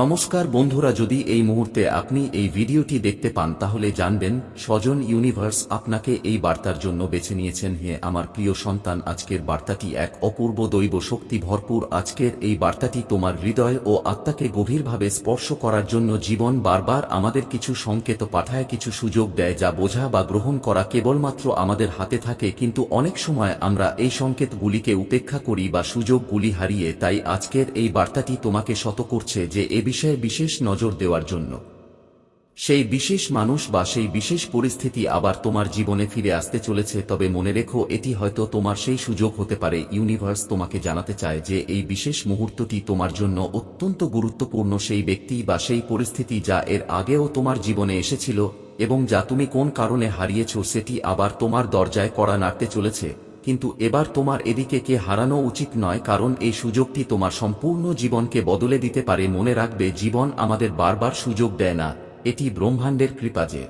নমস্কার বন্ধুরা, যদি এই মুহূর্তে আপনি এই ভিডিওটি দেখতে পান, তাহলে জানবেন স্বজন ইউনিভার্স আপনাকে এই বার্তার জন্য বেছে নিয়েছেন। হে আমার প্রিয় সন্তান, আজকের বার্তাটি এক অপূর্ব দৈব শক্তি ভরপুর। আজকের এই বার্তাটি তোমার হৃদয় ও আত্মাকে গভীরভাবে স্পর্শ করার জন্য জীবন বারবার আমাদের কিছু সংকেত পাঠায়, কিছু সুযোগ দেয়, যা বোঝা বা গ্রহণ করা কেবলমাত্র আমাদের হাতে থাকে। কিন্তু অনেক সময় আমরা এই সংকেতগুলিকে উপেক্ষা করি বা সুযোগগুলি হারিয়ে, তাই আজকের এই বার্তাটি তোমাকে শত করছে যে বিষয়ে বিশেষ নজর দেওয়ার জন্য। সেই বিশেষ মানুষ বা সেই বিশেষ পরিস্থিতি আবার তোমার জীবনে ফিরে আসতে চলেছে, তবে মনে রেখো এটি হয়তো তোমার সেই সুযোগ হতে পারে, ইউনিভার্স তোমাকে জানাতে চায় যে এই বিশেষ মুহূর্তটি তোমার জন্য অত্যন্ত গুরুত্বপূর্ণ সেই ব্যক্তি বা সেই পরিস্থিতি যা এর আগেও তোমার জীবনে এসেছিল এবং যা তুমি কোন কারণে হারিয়েছ সেটি আবার তোমার দরজায় কড়া নাড়তে চলেছে। কিন্তু এবার তোমার এদিকে কে হারানো উচিত নয়, কারণ এই সুযোগটি তোমার সম্পূর্ণ জীবনকে বদলে দিতে পারে। মনে রাখবে, জীবন আমাদের বারবার সুযোগ দেয় না। এটি ব্রহ্মাণ্ডের কৃপা যে।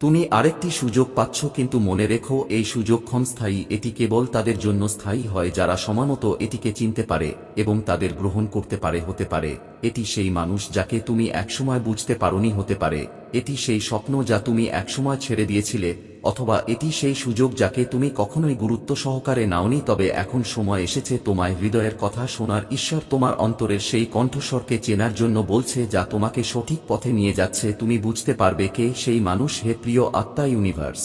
তুমি আরেকটি সুযোগ পাচ্ছ, কিন্তু মনে রেখো, এই সুযোগ ক্ষণস্থায়ী এটি কেবল তাদের জন্য স্থায়ী হয়, যারা সমানত এটিকে চিনতে পারে এবং তাদের গ্রহণ করতে পারে, হতে পারে। এটি সেই মানুষ যাকে তুমি একসময় বুঝতে পারোনি, হতে পারে। এটি সেই স্বপ্ন যা তুমি একসময় ছেড়ে দিয়েছিলে অথবা এটি সেই সুযোগ যাকে তুমি কখনোই গুরুত্ব সহকারে নাওনি, তবে এখন সময় এসেছে তোমায় হৃদয়ের কথা শোনার। ঈশ্বর তোমার অন্তরের সেই কণ্ঠস্বরকে চেনার জন্য বলছে, যা তোমাকে সঠিক পথে নিয়ে যাচ্ছে। তুমি বুঝতে পারবে কে সেই মানুষ, হে প্রিয় আত্মা ইউনিভার্স।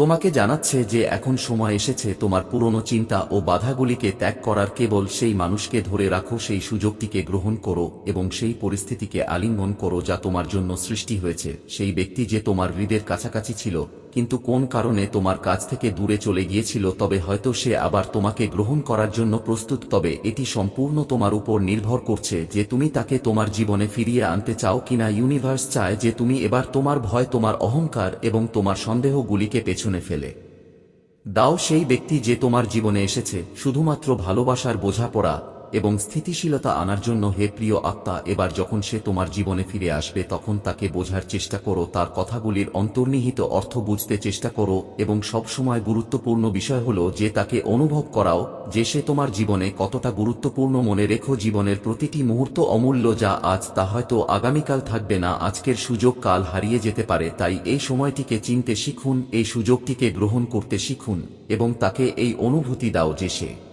তোমাকে জানাচ্ছে যে এখন সময় এসেছে তোমার পুরনো চিন্তা ও বাধাগুলিকে ত্যাগ করার কেবল সেই মানুষকে ধরে রাখো, সেই সুযোগটিকে গ্রহণ করো এবং সেই পরিস্থিতিকে আলিঙ্গন করো যা তোমার জন্য সৃষ্টি হয়েছে। সেই ব্যক্তি যে তোমার হৃদের কাছাকাছি ছিল, কিন্তু কোন কারণে তোমার কাছ থেকে দূরে চলে গিয়েছিল, তবে হয়তো সে আবার তোমাকে গ্রহণ করার জন্য প্রস্তুত। তবে এটি সম্পূর্ণ তোমার উপর নির্ভর করছে যে তুমি তাকে তোমার জীবনে ফিরিয়ে আনতে চাও কিনা। ইউনিভার্স চায় যে তুমি এবার তোমার ভয়, তোমার অহংকার এবং তোমার সন্দেহগুলিকে পেছনে ফেলে। দাও সেই ব্যক্তি যে তোমার জীবনে এসেছে শুধুমাত্র ভালোবাসার বোঝাপড়া এবং স্থিতিশীলতা আনার জন্য হে প্রিয় আত্মা, এবার যখন সে তোমার জীবনে ফিরে আসবে, তখন তাকে বোঝার চেষ্টা করো, তার কথাগুলির অন্তর্নিহিত অর্থ বুঝতে চেষ্টা করো, এবং সবসময় গুরুত্বপূর্ণ বিষয় হল যে তাকে অনুভব করাও, যে সে তোমার জীবনে কতটা গুরুত্বপূর্ণ মনে রেখো, জীবনের প্রতিটি মুহূর্ত অমূল্য যা আজ তা হয়তো আগামীকাল থাকবে না, আজকের সুযোগ কাল হারিয়ে যেতে পারে, তাই এই সময়টিকে চিনতে শিখুন, এই সুযোগটিকে গ্রহণ করতে শিখুন, এবং তাকে এই অনুভূতি দাও যে সে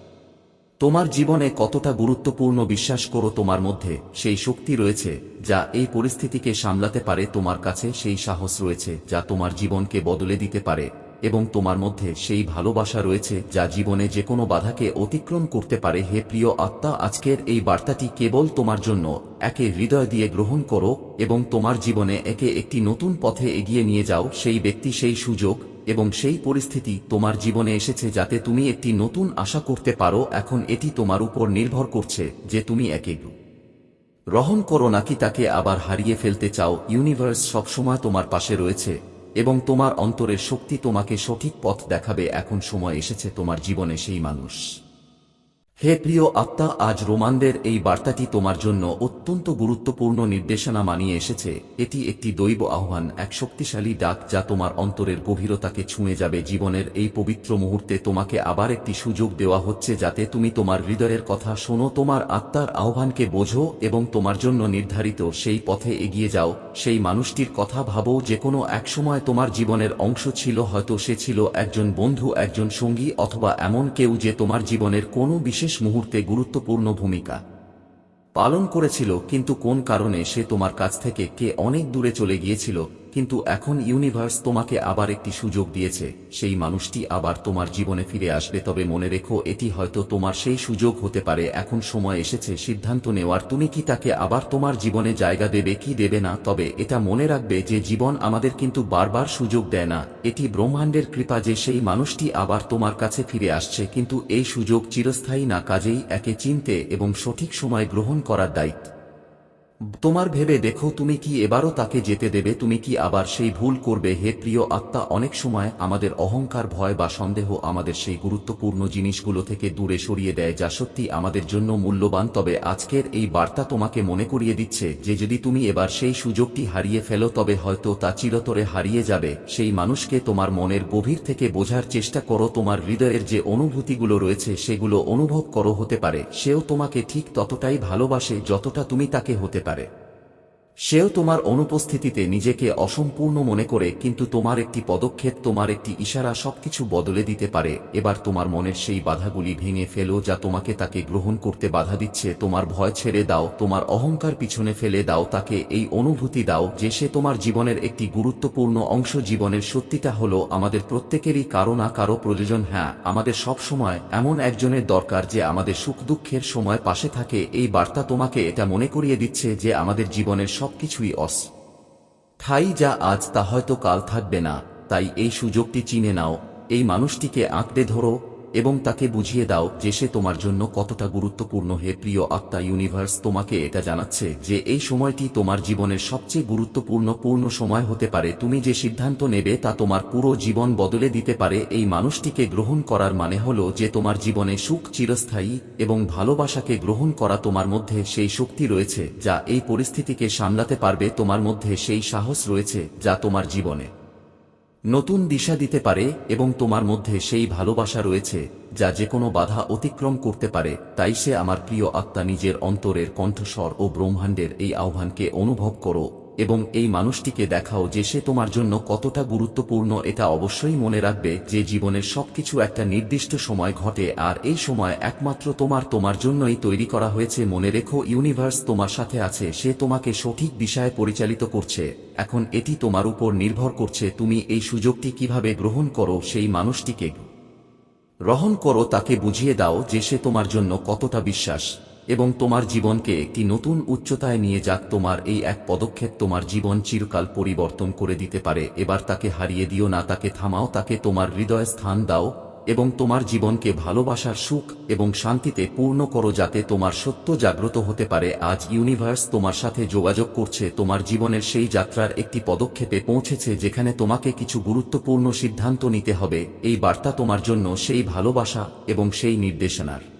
তোমার জীবনে কতটা গুরুত্বপূর্ণ বিশ্বাস করো তোমার মধ্যে সেই শক্তি রয়েছে, যা এই পরিস্থিতিকে সামলাতে পারে, তোমার কাছে সেই সাহস রয়েছে, যা তোমার জীবনকে বদলে দিতে পারে, এবং তোমার মধ্যে সেই ভালোবাসা রয়েছে, যা জীবনে যে কোনো বাধাকে অতিক্রম করতে পারে। হে প্রিয় আত্মা, আজকের এই বার্তাটি কেবল তোমার জন্য, একে হৃদয় দিয়ে গ্রহণ করো, এবং তোমার জীবনে একে একটি নতুন পথে এগিয়ে নিয়ে যাও। সেই ব্যক্তি, সেই সুযোগ এবং সেই পরিস্থিতি তোমার জীবনে এসেছে যাতে তুমি একটি নতুন আশা করতে পারো, এখন এটি তোমার উপর নির্ভর করছে যে তুমি একে গ্রহণ করো নাকি তাকে আবার হারিয়ে ফেলতে চাও, ইউনিভার্স সবসময় তোমার পাশে রয়েছে এবং তোমার অন্তরের শক্তি তোমাকে সঠিক পথ দেখাবে, এখন সময় এসেছে তোমার জীবনে সেই মানুষ। হে প্রিয় আত্মা, আজ রোমানদের এই বার্তাটি তোমার জন্য অত্যন্ত গুরুত্বপূর্ণ নির্দেশনা মানিয়ে এসেছে। এটি একটি দৈব আহ্বান, এক শক্তিশালী ডাক যা তোমার অন্তরের গভীরতাকে ছুঁয়ে যাবে। জীবনের এই পবিত্র মুহূর্তে তোমাকে আবার একটি সুযোগ দেওয়া হচ্ছে যাতে তুমি তোমার হৃদয়ের কথা শোনো, তোমার আত্মার আহ্বানকে বোঝো এবং তোমার জন্য নির্ধারিত সেই পথে এগিয়ে যাও। সেই মানুষটির কথা ভাবো, যে কোনো একসময় তোমার জীবনের অংশ ছিল, হয়তো সে ছিল একজন বন্ধু, একজন সঙ্গী অথবা এমন কেউ যে তোমার জীবনের কোনো বিশেষ বিশেষ মুহূর্তে গুরুত্বপূর্ণ ভূমিকা পালন করেছিল, কিন্তু কোন কারণে সে তোমার কাছ থেকে কে অনেক দূরে চলে গিয়েছিল কিন্তু এখন ইউনিভার্স তোমাকে আবার একটি সুযোগ দিয়েছে, সেই মানুষটি আবার তোমার জীবনে ফিরে আসবে। তবে মনে রেখো, এটি হয়তো তোমার সেই সুযোগ হতে পারে, এখন সময় এসেছে, সিদ্ধান্ত নেওয়ার। তুমি কি তাকে আবার তোমার জীবনে জায়গা দেবে, কি দেবে না? তবে এটা মনে রাখবে যে জীবন আমাদের কিন্তু বারবার সুযোগ দেয় না। এটি ব্রহ্মাণ্ডের কৃপা যে সেই মানুষটি আবার তোমার কাছে ফিরে আসছে, কিন্তু এই সুযোগ চিরস্থায়ী না, কাজেই একে চিনতে এবং সঠিক সময় গ্রহণ করার দায়িত্ব। তোমার ভেবে দেখো তুমি কি এবারও তাকে যেতে দেবে, তুমি কি আবার সেই ভুল করবে? হে প্রিয় আত্মা, অনেক সময় আমাদের অহংকার, ভয় বা সন্দেহ আমাদের সেই গুরুত্বপূর্ণ জিনিসগুলো থেকে দূরে সরিয়ে দেয় যা সত্যি আমাদের জন্য মূল্যবান। তবে আজকের এই বার্তা তোমাকে মনে করিয়ে দিচ্ছে যে যদি তুমি এবার সেই সুযোগটি হারিয়ে ফেলো, তবে হয়তো তা চিরতরে হারিয়ে যাবে। সেই মানুষকে তোমার মনের গভীর থেকে বোঝার চেষ্টা করো, তোমার হৃদয়ের যে অনুভূতিগুলো রয়েছে সেগুলো অনুভব করো হতে পারে। সেও তোমাকে ঠিক ততটাই ভালোবাসে যতটা তুমি তাকে হতে পারে সেও তোমার অনুপস্থিতিতে নিজেকে অসম্পূর্ণ মনে করে, কিন্তু তোমার একটি পদক্ষেপ, তোমার একটি ইশারা সবকিছু বদলে দিতে পারে। এবার তোমার মনের সেই বাধাগুলি ভেঙে ফেলো যা তোমাকে তাকে গ্রহণ করতে বাধা দিচ্ছে। তোমার ভয় ছেড়ে দাও, তোমার অহংকার পিছনে ফেলে দাও, তাকে এই অনুভূতি দাও যে সে তোমার জীবনের একটি গুরুত্বপূর্ণ অংশ। জীবনের সত্যিটা হলো, আমাদের প্রত্যেকেরই কারও না কারও প্রয়োজন। হ্যাঁ আমাদের সব সময় এমন একজনের দরকার যে আমাদের সুখ দুঃখের সময় পাশে থাকে। এই বার্তা তোমাকে এটা মনে করিয়ে দিচ্ছে যে আমাদের জীবনের সবকিছুই অস। ঠাই যা আজ তা হয়তো কাল থাকবে না, তাই এই সুযোগটি চিনে নাও। এই মানুষটিকে আঁকড়ে ধরো এবং তাকে বুঝিয়ে দাও যে সে তোমার জন্য কতটা গুরুত্বপূর্ণ। হে প্রিয় আত্মা ইউনিভার্স তোমাকে এটা জানাচ্ছে যে এই সময়টি তোমার জীবনের সবচেয়ে গুরুত্বপূর্ণ পূর্ণ সময় হতে পারে। তুমি যে সিদ্ধান্ত নেবে তা তোমার পুরো জীবন বদলে দিতে পারে। এই মানুষটিকে গ্রহণ করার মানে হল যে তোমার জীবনে সুখ চিরস্থায়ী এবং ভালোবাসাকে গ্রহণ করা তোমার মধ্যে সেই শক্তি রয়েছে, যা এই পরিস্থিতিকে সামলাতে পারবে। তোমার মধ্যে সেই সাহস রয়েছে, যা তোমার জীবনে। নতুন দিশা দিতে পারে এবং তোমার মধ্যে সেই ভালোবাসা রয়েছে যা যে কোনো বাধা অতিক্রম করতে পারে, তাই সে আমার প্রিয় আত্মা নিজের অন্তরের কণ্ঠস্বর ও ব্রহ্মাণ্ডের এই আহ্বানকে অনুভব করো। এবং এই মানুষটিকে দেখাও যে সে তোমার জন্য কতটা গুরুত্বপূর্ণ, এটা অবশ্যই মনে রাখবে যে জীবনের সবকিছু একটা নির্দিষ্ট সময় ঘটে আর এই সময় একমাত্র তোমার তোমার জন্যই তৈরি করা হয়েছে। মনে রেখো ইউনিভার্স তোমার সাথে আছে, সে তোমাকে সঠিক বিষয়ে পরিচালিত করছে। এখন এটি তোমার উপর নির্ভর করছে, তুমি এই সুযোগটি কীভাবে গ্রহণ করো, সেই মানুষটিকে গ্রহণ করো, তাকে বুঝিয়ে দাও যে সে তোমার জন্য কতটা বিশ্বাস। এবং তোমার জীবনকে একটি নতুন উচ্চতায় নিয়ে যাক, তোমার এই এক পদক্ষেপ তোমার জীবন চিরকাল পরিবর্তন করে দিতে পারে। এবার তাকে হারিয়ে দিও না, তাকে থামাও, তাকে তোমার হৃদয়ে স্থান দাও এবং তোমার জীবনকে ভালোবাসার সুখ এবং শান্তিতে পূর্ণ করো যাতে তোমার সত্য জাগ্রত হতে পারে। আজ ইউনিভার্স তোমার সাথে যোগাযোগ করছে, তোমার জীবনের সেই যাত্রার একটি পদক্ষেপে পৌঁছেছে যেখানে তোমাকে কিছু গুরুত্বপূর্ণ সিদ্ধান্ত নিতে হবে। এই বার্তা তোমার জন্য সেই ভালোবাসা এবং সেই নির্দেশনার।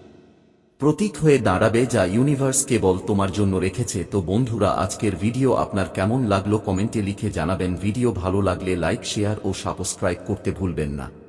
প্রতীক হয়ে দাঁড়াবে যা ইউনিভার্স কেবল তোমার জন্য রেখেছে। তো বন্ধুরা, আজকের ভিডিও আপনার কেমন লাগল? কমেন্টে লিখে জানাবেন। ভিডিও ভালো লাগলে লাইক শেয়ার ও সাবস্ক্রাইব করতে ভুলবেন না।